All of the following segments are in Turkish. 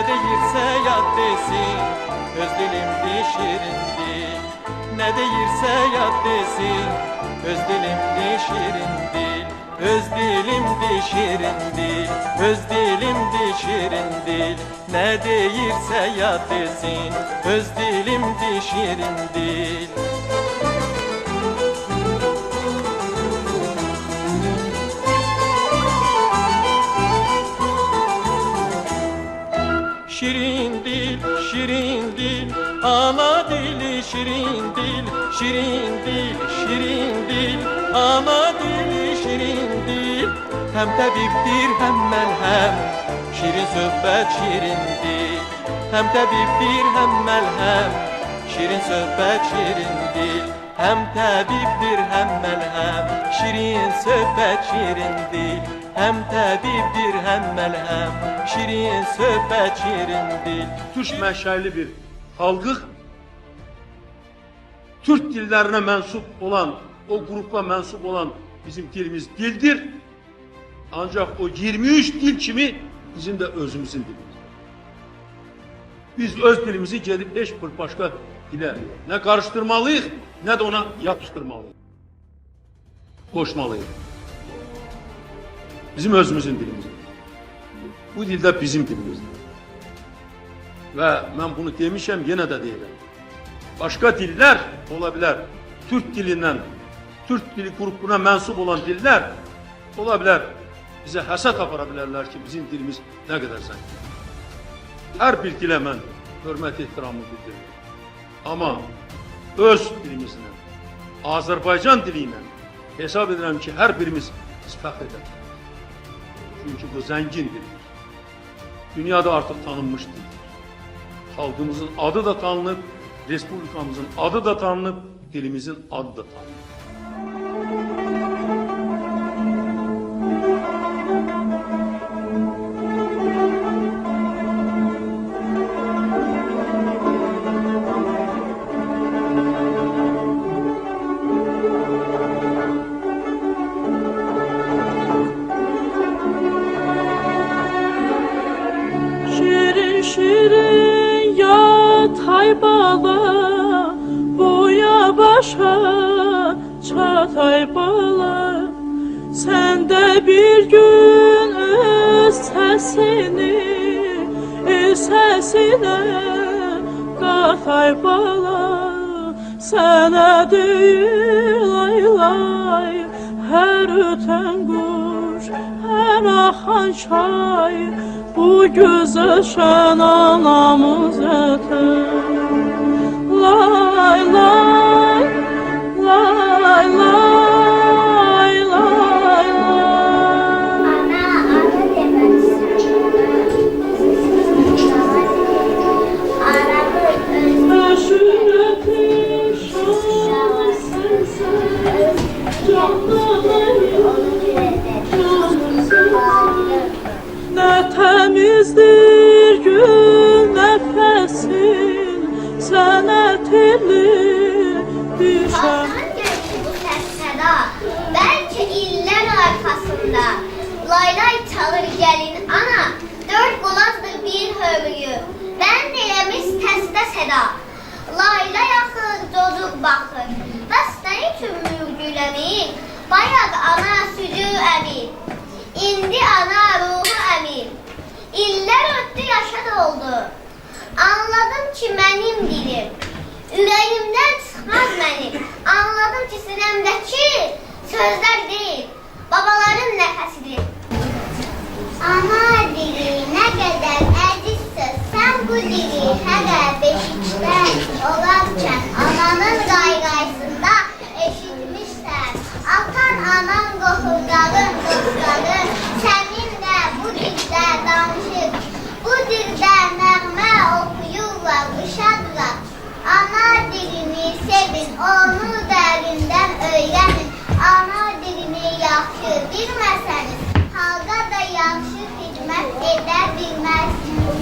Ne deyirse yad desin Öz dilimdi şirin dil Ne deyirse yad desin Öz dilimdi şirin dil Öz dilimdi şirin dil Öz dilimdi şirin dil Ne deyirse yad desin Öz dilimdi şirin Şirin dil, şirin dil, ana dili şirin dil, şirin dil, şirin dil, ana dili şirin dil. Hem tabiptir hem melhem, şirin söhbet şirin dil. Hem tabiptir hem melhem, şirin söhbet şirin dil. Hem tabiptir hem melhem, şirin söhbet şirin dil. Hem tabiptir hem melhem, şirin söhbet şirin dil. Türk menşeli bir halkık. Türk dillerine mensup olan, o grupa mensup olan bizim dilimiz dildir. Ancak o 23 dil kimi bizim de özümüzün dilimiz. Biz öz dilimizi gelip bir başka dile ne karıştırmalıyız ne de ona yapıştırmalıyız. Koşmalıyız. Bizim özümüzün dilimiz. Bu dilde bizim dilimizdir. Ve ben bunu demişim yine de değilim. Başka diller olabilir. Türk dilinden, Türk dili grubuna mensup olan diller olabilir. Bize hesap aparabilirler ki bizim dilimiz ne kadar zengin. Her bir dile ben hürmet ihtiramı bildiriyorum. Ama öz dilimizle, Azerbaycan diliyle hesap ederim ki her birimiz fəxr ederiz. Çünkü bu zengin dildir. Dünyada artık tanınmış dildir. Halkımızın adı da tanınıp, Respublikamızın adı da tanınıp, dilimizin adı da tanınıp. ay bala, boya başa çat ay bala. Sən də bir gün öz səsini, öz səsinə qat ay bala. Sənə deyil ay lay, hər ötən quş, hər axan çay, Bu göze şen anamız Lay lay lay Sana ses seda. Belki iller arkasında. Laylay çalır gelin ana. Dört kulaklı bir hövüyü. Ben dilemiş teste seda. Layla yakın çocuk bakır. Bəs nə üçün mürgüləmir? Bayaq ana südü əmir. İndi ana ruhu əmir. İllər ötdü yaşa doldu. Anladım ki mənim dilim. Ürəyimdən çıxmaz mənim. Anladım ki sinəmdəki sözlər Halkı bilmezseniz halka da yaxşı xidmət edə bilməzsiniz.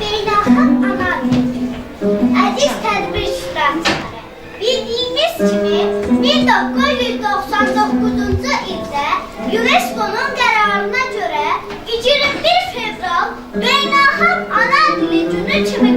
Beynəlxalq ana dili. Əziz tədbir iştirakçıları, bildiyiniz kimi 1999-cu ildə UNESCO-nun qərarına görə 21 fevral Beynəlxalq Ana Dili Günü kimi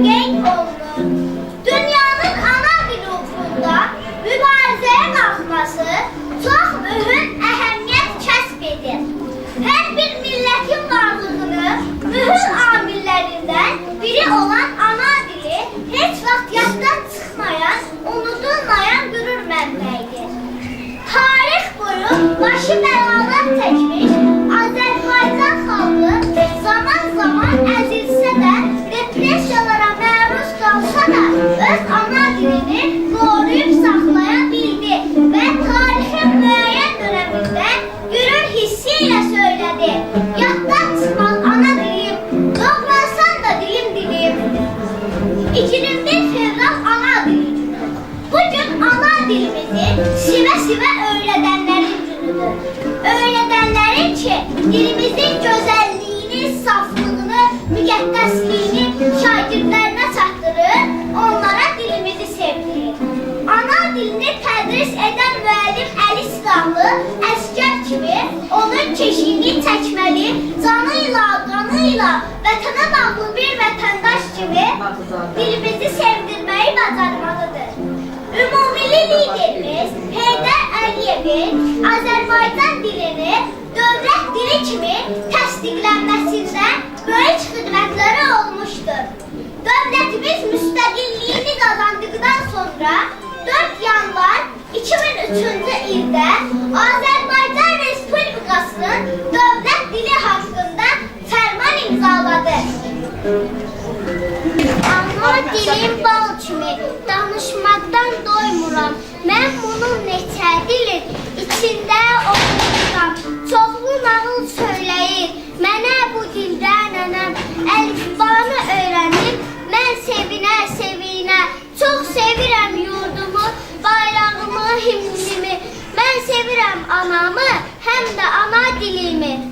vatana bağımlı bir vatandaş gibi dilimizi sevdirmeyi bacarmalıdır. Ümumili liderimiz Heydər Əliyevin Azərbaycan dilini dövlət dili kimi təsdiqlənməsində böyük xidmətləri olmuşdur. Dövlətimiz müstəqilliyini qazandıqdan sonra 4 yanvar 2003-cü ildə Azərbaycan Respublikasının dövlət dili haqqında ferman imzaladı. Ama dilim bal çimi, danışmaktan doymuram. Ben bunu neçə dilir, içində oxuyuram. Çoxlu nağıl söyləyir, mənə bu dildə nənəm. Əlifbanı öyrənib, mən sevinə sevinə. Çox sevirəm yurdumu, bayrağımı, himnimi. Mən sevirəm anamı, həm də ana dilimi.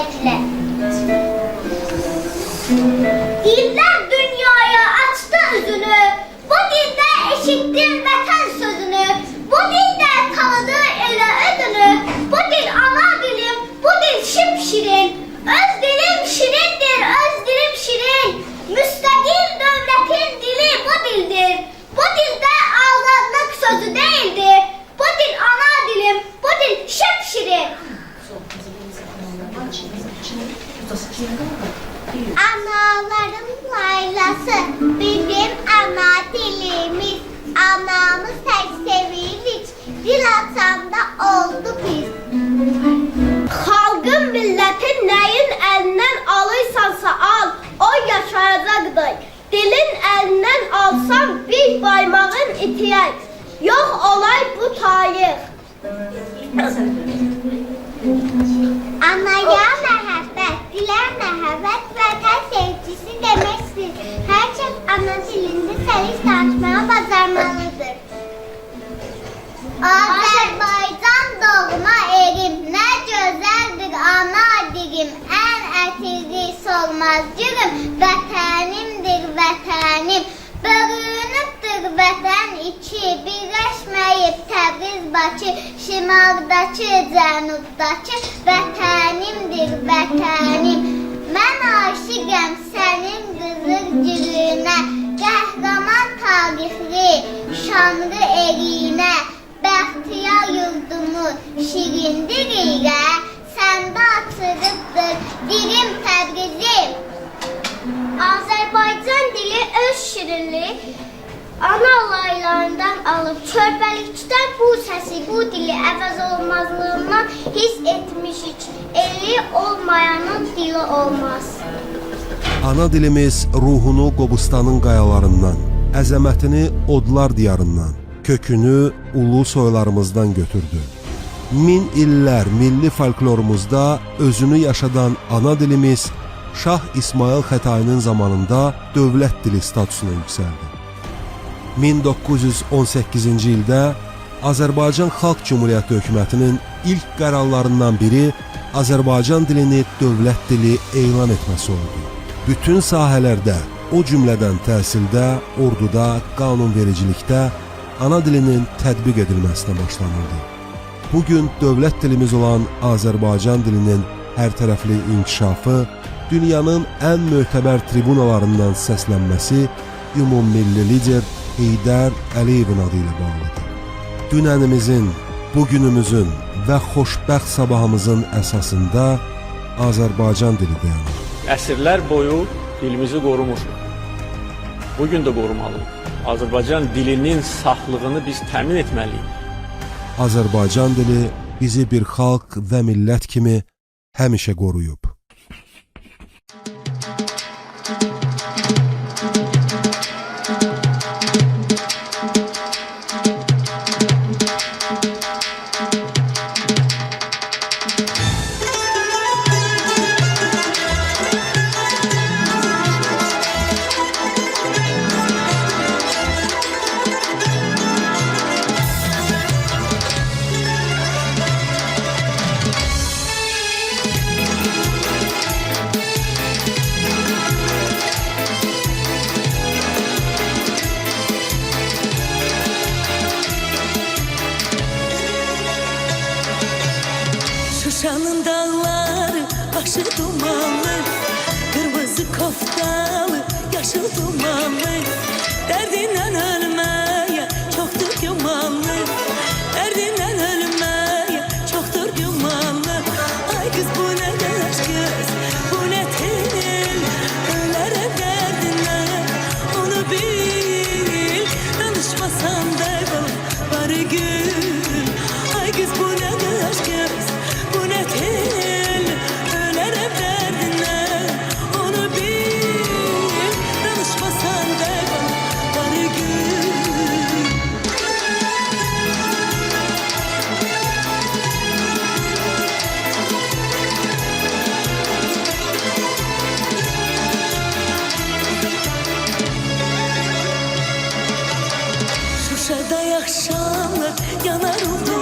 Like Ustası kim kaldı? Analarımın ailesi bizim ana dilimiz. Anamız tek sevilmiş. Dil atamda oldu biz. Halkın milletin neyin elinden alırsansa al, o yaşayacaktır. Dilin elinden alsam bir baymağın itiyek. Yok olay bu tarih. Anaya qızıl gülünə Qəhrəman tarixli şanlı elinə Bəxtiyar yurdumu şirindir ilə Səndə açılıbdır dilim Təbrizim Azərbaycan dili öz şirinliği ana laylarından alıb körpəlikdən bu səsi, bu dili əvəz olmazlığından hiss etmişik. Eli olmayanın dili olmaz. Ana dilimiz ruhunu Qobustanın qayalarından, əzəmətini odlar diyarından, kökünü ulu soylarımızdan götürdü. Min illər milli folklorumuzda özünü yaşadan ana dilimiz Şah İsmail Xətainin zamanında dövlət dili statusuna yüksəldi. 1918-ci ildə Azərbaycan Xalq Cümhuriyyəti hökumətinin ilk qərarlarından biri Azərbaycan dilini dövlət dili elan etməsi oldu. Bütün sahələrdə, o cümlədən təhsildə, orduda, qanunvericilikdə ana dilinin tətbiq edilməsinə başlanıldı. Bu gün dövlət dilimiz olan Azərbaycan dilinin hərtərəfli inkişafı dünyanın ən mötəbər tribunalarından səslənməsi ümummilli lider Heydər Əliyevin adı ilə bağlıdır. Dünənimizin, bugünümüzün və xoşbəxt sabahımızın əsasında Azərbaycan dili dayanır. Əsrlər boyu dilimizi qorumuşuq. Bugün də qorumalıyıq. Azərbaycan dilinin saflığını biz təmin etməliyik. Azərbaycan dili bizi bir xalq və millət kimi həmişə qoruyub. Danışmasan da var gül akşamlar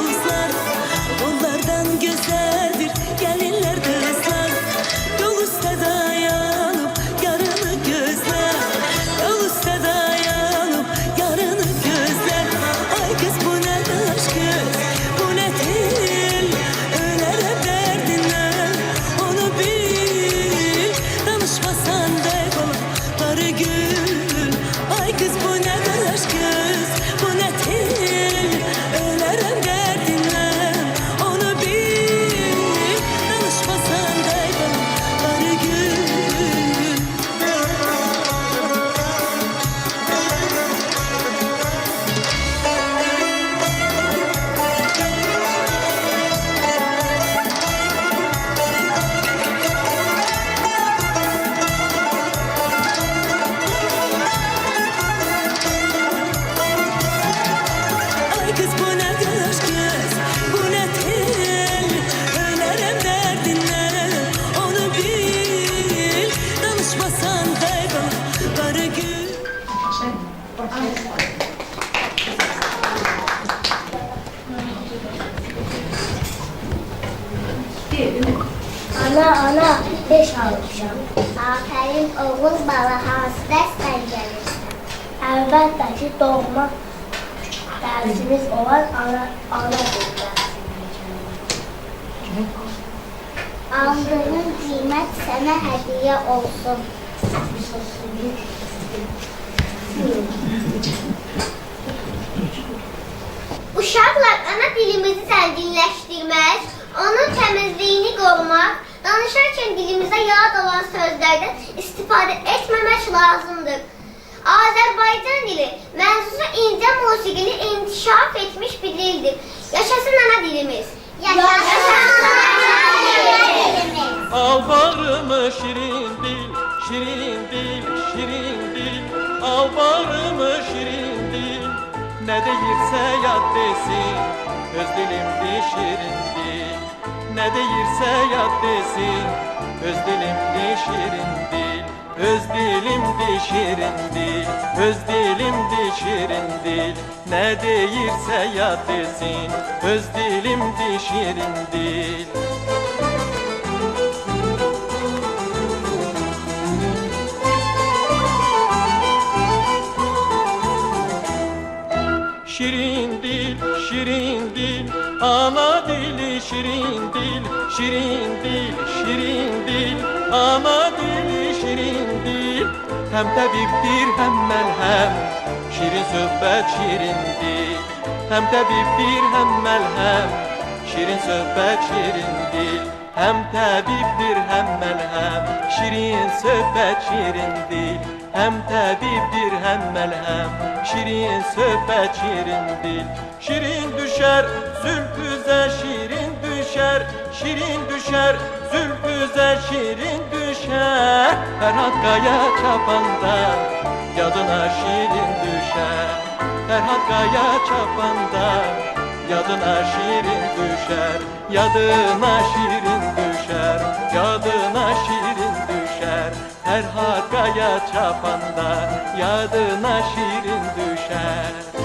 oğul bala dərsdən gəlirsən? Əlbəttə ki, doğma dərsimiz olan ana, ana Aldığın qiymət sənə hədiyyə olsun. Uşaqlar ana dilimizi zənginləşdirmək, onun təmizliyini qorumaq, danışarkən dilimizə yad olan sözlərdən istifadə etməmək lazımdır. Azərbaycan dili mənzusu incə musiqili inkişaf etmiş bir dildir. Yaşasın ana dilimiz. Yaşasın Al bağrımı şirin dil, şirin dil, şirin dil Al şirin dil Ne deyirse yad desin Öz dilimdi şirin dil Ne deyirse yad desin. Öz dilimdi şirin dil Öz dilimdi şirin dil Öz dilimdi şirin dil Ne deyirse yad desin. Öz dilimdi şirin dil Şirin dil, şirin dil, ana şirin dil, şirin dil, şirin dil, ana dili şirin dil. Hem tabiptir hem melhem, şirin söhbet şirin dil. Hem tabiptir hem melhem, şirin söhbet şirin dil. Hem tabiptir hem melhem, şirin söhbet şirin dil. Hem tabiptir hem melhem, şirin söhbet şirin dil. Şirin düşer zülfüze şirin düşer, şirin düşer zülfüze şirin düşer. Her hakkaya çapanda yadına şirin düşer. Her hakkaya çapanda Yadına şirin düşer, yadına şirin düşer, yadına şirin düşer. Her hakaya çapanda yadına şirin düşer.